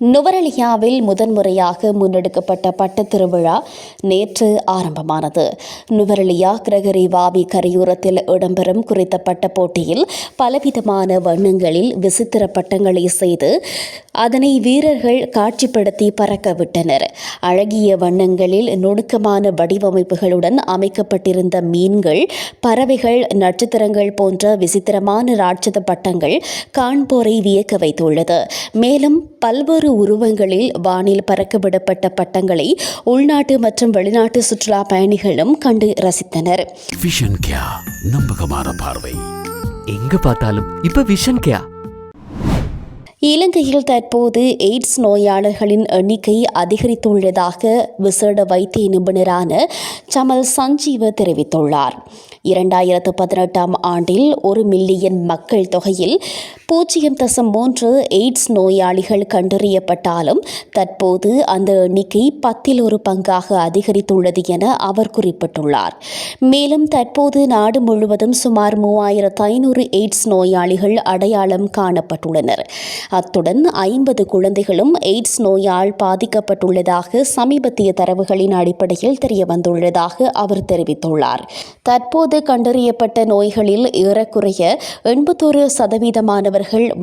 நுவரெலியாவில் முதன்முறையாக முன்னெடுக்கப்பட்ட பட்டத் திருவிழா நேற்று ஆரம்பமானது. நுவரெலியா கிரகரி வாவி கரையோரத்தில் இடம்பெறும் குறித்த பட்ட போட்டியில் பலவிதமான வண்ணங்களில் விசித்திர பட்டங்களை செய்து அதனை வீரர்கள் காட்சிப்படுத்தி பறக்கவிட்டனர் அழகிய வண்ணங்களில் நுணுக்கமான வடிவமைப்புகளுடன் அமைக்கப்பட்டிருந்த மீன்கள் பறவைகள் நட்சத்திரங்கள் போன்ற விசித்திரமான ராட்சத பட்டங்கள் காண்போரை வியக்க வைத்துள்ளது. மேலும் பல்வேறு உருவங்களில் வானில் பறக்கவிடப்பட்ட பட்டங்களை உள்நாட்டு மற்றும் வெளிநாட்டு சுற்றுலா பயணிகளும் கண்டு ரசித்தனர். விஷன் கியா நம்பகமான பார்வை. எங்க பார்த்தாலும் இப்ப விஷன் கேயா இலங்கையில் தற்போது எய்ட்ஸ் நோயாளர்களின் எண்ணிக்கை அதிகரித்துள்ளதாக விசேட வைத்திய நிபுணரான சமல் சஞ்சீவ தெரிவித்துள்ளார். இரண்டாயிரத்து பதினெட்டாம் ஆண்டில் ஒரு மில்லியன் மக்கள் தொகையில் பூஜ்ஜியம் தசம் மூன்று எய்ட்ஸ் நோயாளிகள் கண்டறியப்பட்டாலும் தற்போது அந்த எண்ணிக்கை பத்தில் ஒரு பங்காக அதிகரித்துள்ளது என அவர் குறிப்பிட்டுள்ளார். மேலும் தற்போது நாடு முழுவதும் சுமார் மூவாயிரத்து ஐநூறு எய்ட்ஸ் நோயாளிகள் அடையாளம் காணப்பட்டுள்ளனர். அத்துடன் ஐம்பது குழந்தைகளும் எய்ட்ஸ் நோயால் பாதிக்கப்பட்டுள்ளதாக சமீபத்திய தரவுகளின் அடிப்படையில் தெரியவந்துள்ளதாக அவர் தெரிவித்துள்ளார். தற்போது கண்டறியப்பட்ட நோய்களில் ஏறக்குறைய எண்பத்தொரு சதவீதமானவர்கள்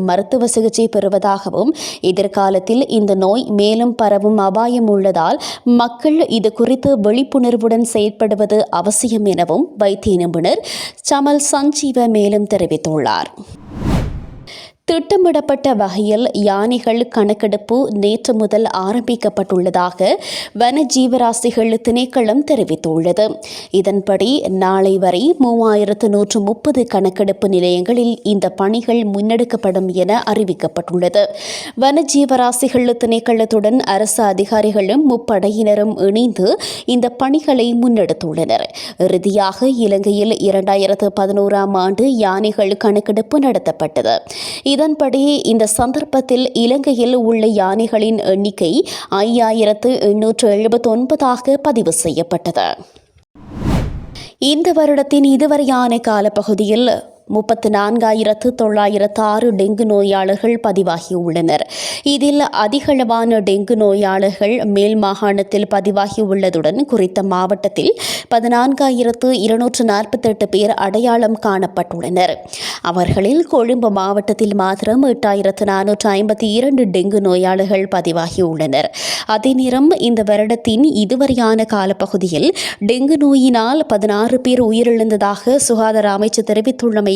மருத்துவ சிகிச்சை பெறுவதாகவும் எதிர்காலத்தில் இந்த நோய் மேலும் பரவும் அபாயம் உள்ளதால் மக்கள் இது குறித்து விழிப்புணர்வுடன் செயற்படுவது அவசியம் எனவும் வைத்திய நிபுணர் சமல் சஞ்சீவ மேலும் தெரிவித்துள்ளார். திட்டமிடப்பட்ட வகையில் யானைகள் கணக்கெடுப்பு நேற்று முதல் ஆரம்பிக்கப்பட்டுள்ளதாக வன ஜீவராசிகள் திணைக்களம் தெரிவித்துள்ளது. இதன்படி நாளை வரை மூவாயிரத்து நூற்று முப்பது கணக்கெடுப்பு நிலையங்களில் இந்த பணிகள் முன்னெடுக்கப்படும் என அறிவிக்கப்பட்டுள்ளது. வன ஜீவராசிகள் திணைக்களத்துடன் அரசு அதிகாரிகளும் முப்படையினரும் இணைந்து இந்த பணிகளை முன்னெடுத்துள்ளனர். இறுதியாக இலங்கையில் இரண்டாயிரத்து பதினோராம் ஆண்டு யானைகள் கணக்கெடுப்பு நடத்தப்பட்டது. இதன்படி இந்த சந்தர்ப்பத்தில் இலங்கையில் உள்ள யானைகளின் எண்ணிக்கை ஐயாயிரத்து எண்ணூற்று எழுபத்தொன்பதாக பதிவு செய்யப்பட்டது. இந்த வருடத்தின் இதுவரையான காலப்பகுதியில் முப்பத்து நான்காயிரத்து தொள்ளாயிரத்து ஆறு டெங்கு நோயாளர்கள் பதிவாகியுள்ளனர். இதில் அதிகளவான டெங்கு நோயாளர்கள் மேல் மாகாணத்தில் பதிவாகியுள்ளதுடன் குறித்த மாவட்டத்தில் பதினான்காயிரத்து இருநூற்று நாற்பத்தெட்டு பேர் அடையாளம் காணப்பட்டுள்ளனர். அவர்களில் கொழும்பு மாவட்டத்தில் மாத்திரம் எட்டாயிரத்து நானூற்று ஐம்பத்தி இரண்டு டெங்கு நோயாளர்கள் பதிவாகியுள்ளனர். அதே நேரம் இந்த வருடத்தின் இதுவரையான காலப்பகுதியில் டெங்கு நோயினால் பதினாறு பேர் உயிரிழந்ததாக சுகாதார அமைச்சு தெரிவித்துள்ளமை